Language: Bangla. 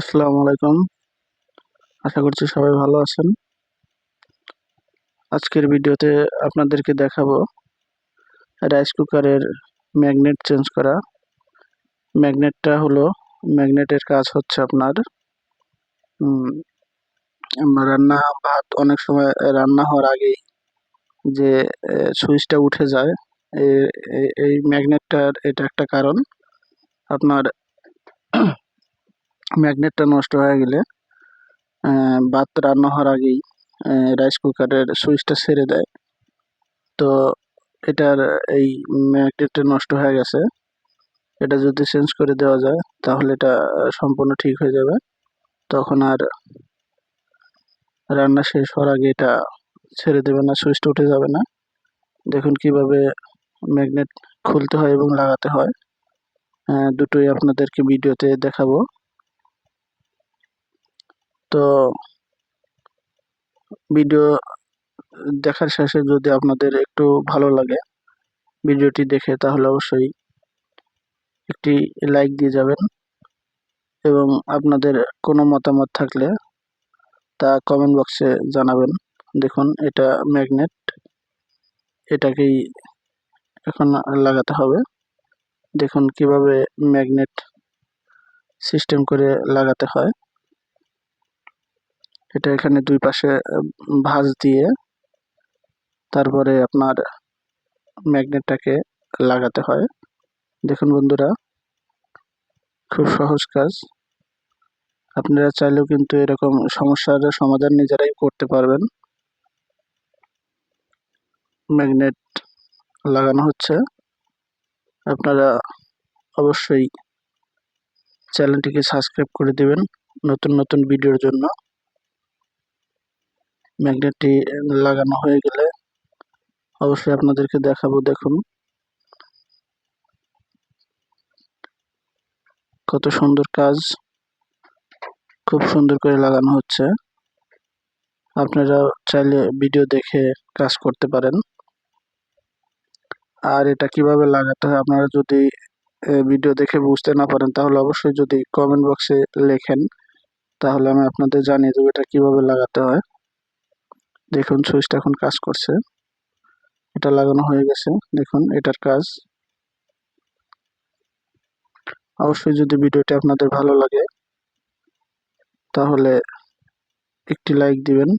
আসসালামু আলাইকুম। আশা করছি সবাই ভালো আছেন। আজকের ভিডিওতে আপনাদেরকে দেখাবো রাইস কুকারের ম্যাগনেট চেঞ্জ করা। ম্যাগনেটটা হলো ম্যাগনেটের কাজ হচ্ছে আপনার রান্না, ভাত অনেক সময় রান্না হওয়ার আগেই যে সুইচটা উঠে যায় এই ম্যাগনেটটার এটা একটা কারণ। আপনার ম্যাগনেটটা নষ্ট হয়ে গেলে ভাত রান্না হওয়ার আগেই রাইস কুকারের সুইচটা ছেড়ে দেয়। তো এটার এই ম্যাগনেটটা নষ্ট হয়ে গেছে। এটা যদি চেঞ্জ করে দেওয়া যায়, তাহলে এটা সম্পূর্ণ ঠিক হয়ে যাবে। তখন আর রান্না শেষ হওয়ার আগে এটা ছেড়ে দেবে না, সুইচটা উঠে যাবে না। দেখুন কীভাবে ম্যাগনেট খুলতে হয় এবং লাগাতে হয়। দুটোই আপনাদেরকে ভিডিওতে দেখাবো। তো ভিডিও দেখার শেষে যদি আপনাদের একটু ভালো লাগে ভিডিওটি দেখে, তাহলে অবশ্যই একটি লাইক দিয়ে যাবেন। এবং আপনাদের কোনো মতামত থাকলে তা কমেন্ট বক্সে জানাবেন। দেখুন, এটা ম্যাগনেট এটাকেই এখন লাগাতে হবে। দেখুন কীভাবে ম্যাগনেট সিস্টেম করে লাগাতে হয়। এটা এখানে দুই পাশে ভাঁজ দিয়ে তারপরে আপনার ম্যাগনেটটাকে লাগাতে হয়। দেখুন বন্ধুরা, খুব সহজ কাজ। আপনারা চাইলেও কিন্তু এরকম সমস্যার সমাধান নিজেরাই করতে পারবেন। ম্যাগনেট লাগানো হচ্ছে। আপনারা অবশ্যই চ্যানেলটিকে সাবস্ক্রাইব করে দেবেন নতুন নতুন ভিডিওর জন্য। ম্যাগনেটটি লাগানো হয়ে গেলে অবশ্যই আপনাদেরকে দেখাবো, দেখুন। কত সুন্দর কাজ, খুব সুন্দর করে লাগানো হচ্ছে। আপনারা চাইলে ভিডিও দেখে কাজ করতে পারেন। আর এটা কীভাবে লাগাতে হয়, আপনারা যদি ভিডিও দেখে বুঝতে না পারেন, তাহলে অবশ্যই যদি কমেন্ট বক্সে লেখেন, তাহলে আমি আপনাদের জানিয়ে দেবো এটা কীভাবে লাগাতে হয়। দেখুন, সুইচটা এখন কাজ করছে। এটা লাগানো হয়ে গেছে। দেখুন, এটার কাজ। অবশ্যই যদি ভিডিওটি আপনাদের ভালো লাগে, তাহলে একটি লাইক দিবেন।